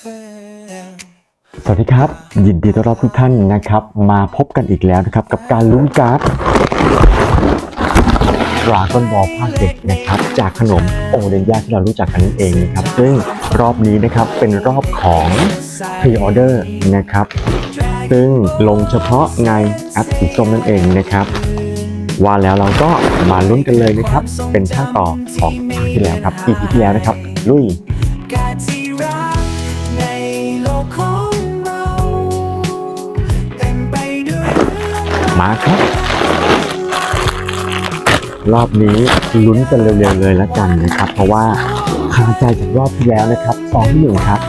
สวัสดีครับ ยินดีต้อนรับทุกท่านนะครับ มาพบกันอีกแล้วนะครับ กับการลุ้นการ์ดดราก้อนบอลภาคเด็กนะครับจากขนมโอเดนยาที่เรารู้จักกันนั่นเองนะครับ ซึ่งรอบนี้นะครับเป็นรอบของพรีออเดอร์นะครับ ซึ่งลงเฉพาะในแอปสีส้มนั่นเองนะครับ ว่าแล้วเราก็มาลุ้นกันเลยนะครับ เป็นท่าต่อของภาคที่แล้วครับ EP ที่แล้วนะครับ ลุย มาครับ รอบนี้ลุ้นกันเร็วๆเลยแล้วกันนะครับ เพราะว่าคาใจจากรอบที่แล้วนะครับสองที่หนึ่งครับ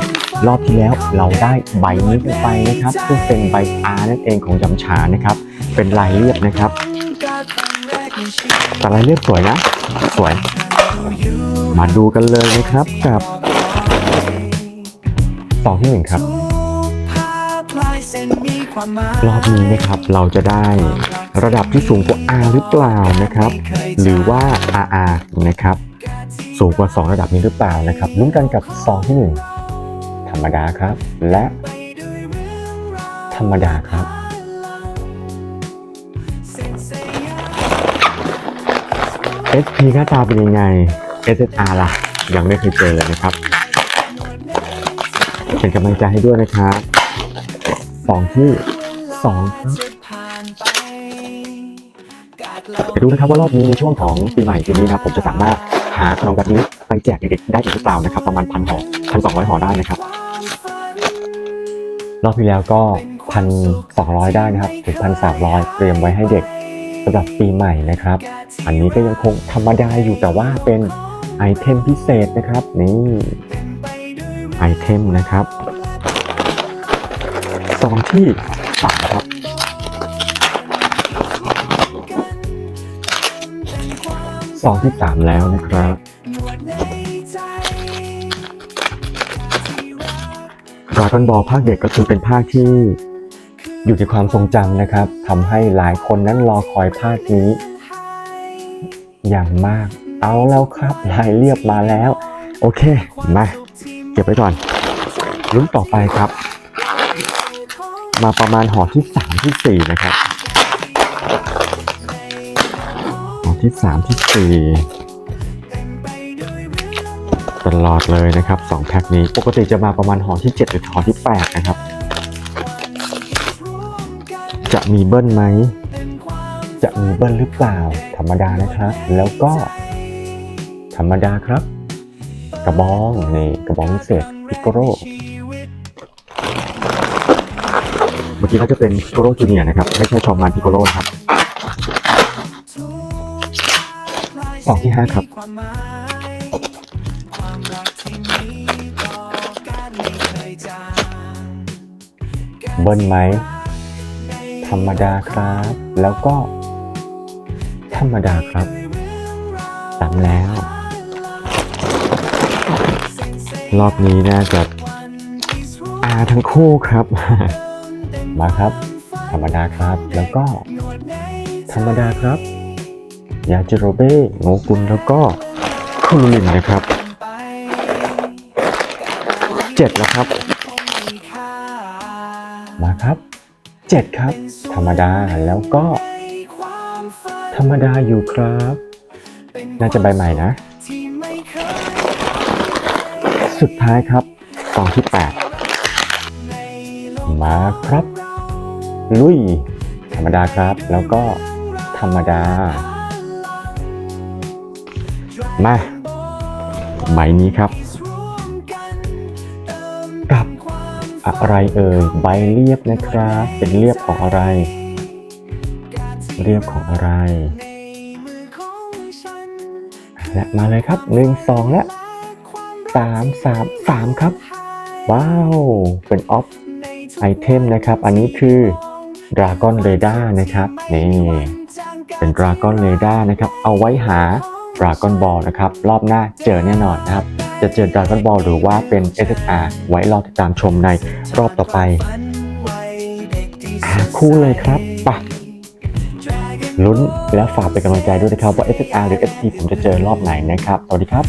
รอบที่แล้วเราได้ใบนี้กันไปนะครับซึ่งเป็นใบอานั่นเองของจำฉานะครับ เป็นลายเรียบนะครับแต่ลายเรียบสวยนะ สวย มาดูกันเลยนะครับกับสองที่หนึ่งครับ รอบนี้นะครับเราจะได้ระดับที่สูงกว่า R หรือเปล่านะครับ หรือว่า RR นะครับ สูงกว่า 2 ระดับนี้หรือเปล่านะครับลุ้นกันกับซองที่ 1 ธรรมดาครับ และ ธรรมดาครับ SP หน้าตาเป็นยังไง SSR ล่ะ ยังไม่เคยเจอเลยนะครับ เป็นกำลังใจให้ด้วยนะครับสองที่ สองครับผ่านไปการไปดูนะครับว่ารอบนี้ในช่วงของปีใหม่ปีนี้นะครับผมจะสามารถหาขนมแบบนี้ไปแจกเด็กๆได้อีกหรือเปล่านะครับ ประมาณพันห่อพันสองร้อยห่อได้นะครับรอบที่แล้วก็พันสองร้อยได้นะครับถึงพันสามร้อยเตรียมไว้ให้เด็กสำหรับปีใหม่นะครับ อันนี้ก็ยังคงธรรมดาอยู่แต่ว่าเป็นไอเทมพิเศษนะครับ นี่ไอเทมนะครับซองที่ สามครับซองที่สามแล้วนะครับดราก้อนบอลภาคเด็กก็คือเป็นภาคที่อยู่ในความทรงจำนะครับทำให้หลายคนนั้นรอคอยภาคนี้ อย่างมาก เอาแล้วครับลายเรียบมาแล้ว โอเค มา เก็บไว้ก่อนลุ้นต่อไปครับ มาประมาณห่อที่สามที่สี่นะครับห่อที่สามที่สี่ตลอดเลยนะครับสองแพ็คนี้ปกติจะมาประมาณห่อที่เจ็ดหรือห่อที่แปดนะครับ จะมีเบิ้ลไหมจะมีเบิ้ลหรือเปล่า ธรรมดานะครับ แล้วก็ ธรรมดาครับ กระบองนี่กระบองพิเศษพิกโร กโรเมื่อกี้น่าจะเป็นพิโกโรจูเนียนะครับ ไม่ใช่ชอมงานพิโกโรนะครับสองที่ห้าครับเคยจางเบิ้ลไหม ธรรมดาครับ แล้วก็ ธรรมดาครับสามแล้ว รอบนี้น่าจะอาทั้งคู่ครับ มาครับ ธรรมดาครับ แล้วก็ ธรรมดาครับ ยาจิโรเบ้โงกุลแล้วก็คุรุลินนะครับเจ็ดแล้วครับ มาครับเจ็ดครับ ธรรมดาแล้วก็ ธรรมดาอยู่ครับ น่าจะใบใหม่นะ สุดท้ายครับซองที่8 มาครับ ลุย ธรรมดาครับ แล้วก็ธรรมดา มาใบนี้ครับ กับอะไรเอ่ยใบเรียบนะครับ เป็นเรียบของอะไร เรียบของอะไร และมาเลยครับหนึ่งสองและสามสามสามครับ ว้าว เป็นออฟ ไอเทมนะครับ อันนี้คือ Dragon r a d a r นะครับนี่เป็น Dragon r a d a r นะครับเอาไว้หา Dragon Ball นะครับรอบหน้าเจอแน่นอนนะครับ จะเจอ Dragon Ball หรือว่าเป็น SSR ไว้รอติดตามชมในรอบต่อไปหาคู่เลยครับปะลุ้นและฝากเป็นกำลังใจด้วยนะครับว่า SSR หรือ SP ผมจะเจอรอบไหนนะครับสวัสดีครับ